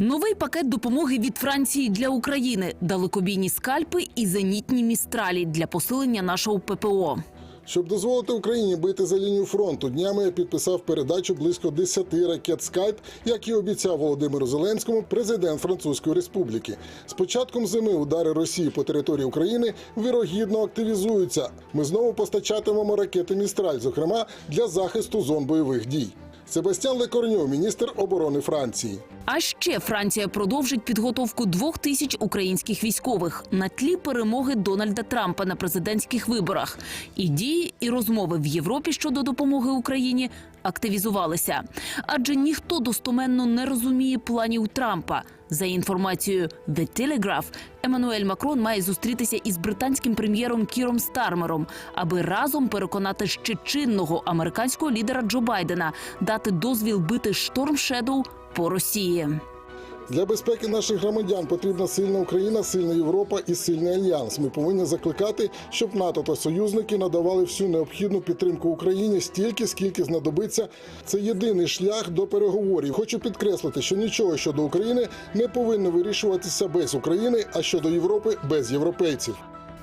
Новий пакет допомоги від Франції для України, далекобійні скальпи і зенітні містралі для посилення нашого ППО. Щоб дозволити Україні бити за лінію фронту, днями я підписав передачу близько 10 ракет «Скайп», як і обіцяв Володимиру Зеленському, президент Французької Республіки. З початком зими удари Росії по території України вирогідно активізуються. Ми знову постачатимемо ракети Містраль, зокрема для захисту зон бойових дій. Себастьян Лекорньо, міністр оборони Франції. А ще Франція продовжить підготовку двох тисяч українських військових на тлі перемоги Дональда Трампа на президентських виборах. І дії, і розмови в Європі щодо допомоги Україні активізувалися. Адже ніхто достоменно не розуміє планів Трампа. За інформацією The Telegraph, Еммануель Макрон має зустрітися із британським прем'єром Кіром Стармером, аби разом переконати ще чинного американського лідера Джо Байдена дати дозвіл бити шторм Шедоу по Росії. Для безпеки наших громадян потрібна сильна Україна, сильна Європа і сильний альянс. Ми повинні закликати, щоб НАТО та союзники надавали всю необхідну підтримку Україні стільки, скільки знадобиться. Це єдиний шлях до переговорів. Хочу підкреслити, що нічого щодо України не повинно вирішуватися без України, а щодо Європи без європейців.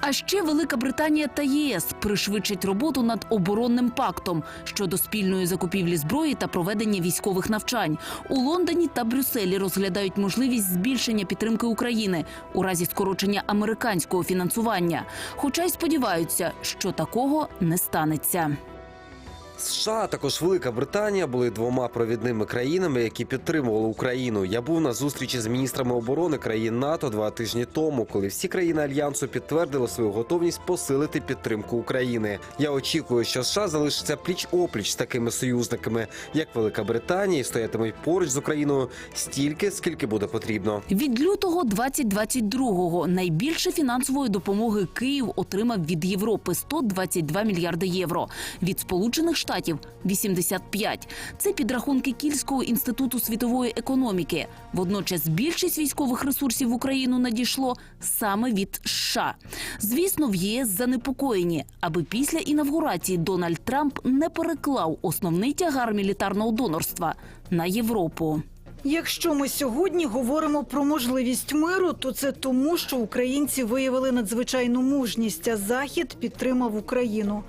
А ще Велика Британія та ЄС пришвидшать роботу над оборонним пактом щодо спільної закупівлі зброї та проведення військових навчань. У Лондоні та Брюсселі розглядають можливість збільшення підтримки України у разі скорочення американського фінансування. Хоча й сподіваються, що такого не станеться. США, також Велика Британія були двома провідними країнами, які підтримували Україну. Я був на зустрічі з міністрами оборони країн НАТО два тижні тому, коли всі країни альянсу підтвердили свою готовність посилити підтримку України. Я очікую, що США залишаться пліч опліч з такими союзниками, як Велика Британія, і стоятимуть поруч з Україною стільки, скільки буде потрібно. Від лютого 2022-го найбільше фінансової допомоги Київ отримав від Європи 122 мільярди євро. Від Сполучених Штатів 85. Це підрахунки Кільського інституту світової економіки. Водночас більшість військових ресурсів в Україну надійшло саме від США. Звісно, в ЄС занепокоєні, аби після інавгурації Дональд Трамп не переклав основний тягар мілітарного донорства на Європу. Якщо ми сьогодні говоримо про можливість миру, то це тому, що українці виявили надзвичайну мужність, а захід підтримав Україну.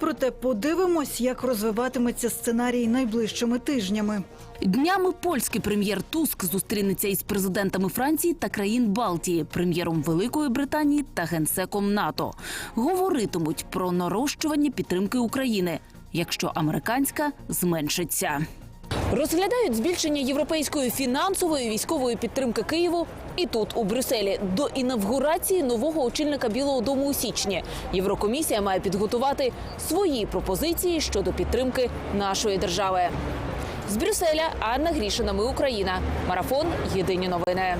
Проте подивимось, як розвиватиметься сценарій найближчими тижнями. Днями польський прем'єр Туск зустрінеться із президентами Франції та країн Балтії, прем'єром Великої Британії та генсеком НАТО. Говоритимуть про нарощування підтримки України, якщо американська зменшиться. Розглядають збільшення європейської фінансової військової підтримки Києву і тут, у Брюсселі, до інавгурації нового очільника Білого Дому у січні. Єврокомісія має підготувати свої пропозиції щодо підтримки нашої держави. З Брюсселя Анна Грішина. Ми Україна. Марафон. Єдині новини.